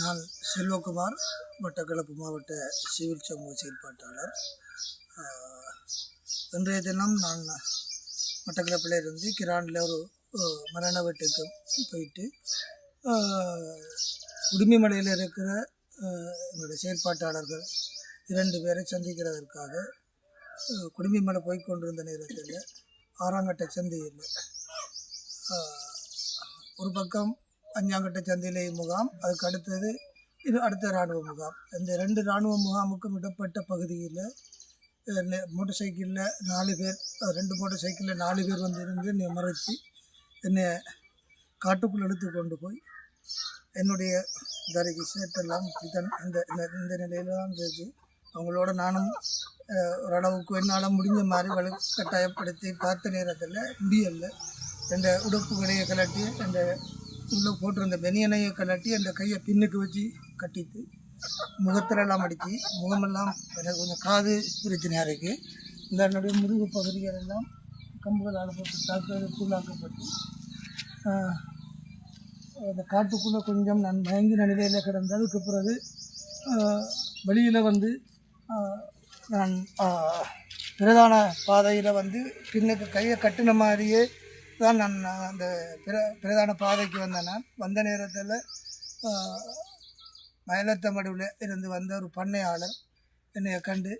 நான் செல்வகுமார் மட்டக்களப்பு மாவட்ட சிவில் சமூக செயல்பாட்டாளர். இன்றைய தினம் நான் மட்டக்களப்பில் இருந்து கிரானில் ஒரு மரண வீட்டுக்கு போயிட்டு ஆஹ், குடுமிமலையில் இருக்கிற எங்களுடைய செயல்பாட்டாளர்கள் இரண்டு பேரை சந்திக்கிறதற்காக ஆஹ், குடுமிமலை போய் கொண்டிருந்த நேரத்தில் ஆறாங்கட்ட சந்தையில் ஒரு பக்கம் அஞ்சாங்கட்ட சந்தையிலே முகாம் அதுக்கு அடுத்தது இது அடுத்த இராணுவ முகாம். இந்த ரெண்டு இராணுவ முகாமுக்கும் இடப்பட்ட பகுதியில் மோட்டர் சைக்கிளில் நாலு பேர் ரெண்டு மோட்டர் சைக்கிளில் நாலு பேர் வந்து இருந்து என்னை மறைச்சி என்னை காட்டுக்குள் எடுத்து கொண்டு போய் என்னுடைய தரைக்கு சேட்டெல்லாம் இப்படித்தான் இந்த இந்த இந்த நிலையில் தான் இருக்கு அவங்களோட நானும் ஓரளவுக்கு என்னால் முடிஞ்ச மாதிரி வலு கட்டாயப்படுத்தி பார்த்த நேரத்தில் முடியலை. அந்த உடுப்புகளையை கலட்டி அந்த உள்ளே போட்டிருந்த பெனியனையை கலட்டி அந்த கையை பின்னுக்கு வச்சு கட்டிட்டு முகத்திலெல்லாம் அடித்து முகமெல்லாம் எனக்கு கொஞ்சம் காது பிரச்சனையாக இருக்குது இந்த என்னுடைய முதுகு பகுதிகள் எல்லாம் கம்புகளால் போட்டு தாக்குதலுக்குள்ளாக்கப்பட்டு கூழாக்கப்பட்டு அந்த காட்டுக்குள்ளே கொஞ்சம் நான் மயங்கின நிலையில் கிடந்து அதுக்கு பிறகு வெளியில் வந்து நான் பிரதான பாதையில் வந்து பின்னுக்கு கையை கட்டின மாதிரியே தான் நான் நான் அந்த பிர பிரதான பாதைக்கு வந்தேன் நான். வந்த நேரத்தில் மயிலத்தமடுவில் இருந்து வந்த ஒரு பண்ணையாளர் என்னை கண்டு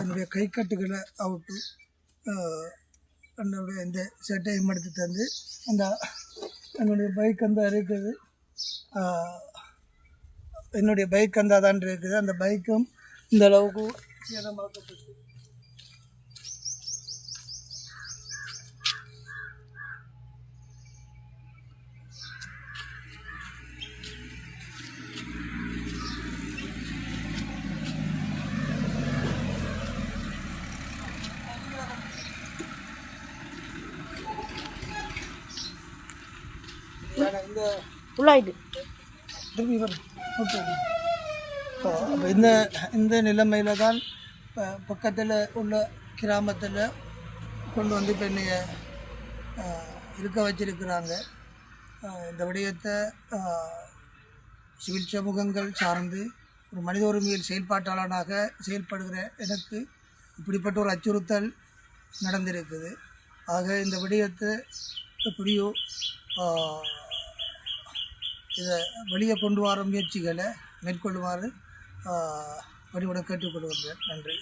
என்னுடைய கைக்கட்டுகளை அவுட்டு என்னுடைய இந்த சட்டையும் எடுத்து தந்து அந்த என்னுடைய பைக் அந்த இருக்குது. என்னுடைய பைக் அந்த தான் இருக்குது. அந்த பைக்கும் இந்த அளவுக்கு சேதமாக்கப்பட்டு இந்த திரும்பி இந்த இந்த நிலைமையில் தான் பக்கத்தில் உள்ள கிராமத்தில் கொண்டு வந்து இப்போ என்னைய இருக்க வச்சிருக்கிறாங்க. இந்த விடயத்தை சிவில் சமூகங்கள் சார்ந்து ஒரு மனித உரிமையில் செயல்பாட்டாளனாக செயல்படுகிற எனக்கு இப்படிப்பட்ட ஒரு அச்சுறுத்தல் நடந்திருக்குது. ஆக இந்த விடயத்தை எப்படியோ இதை வெளியே கொண்டு வர முயற்சிகளை மேற்கொள்ளுமாறு ஆஹ், பணிவுடன் கேட்டுக்கொள்கின்றேன். நன்றி.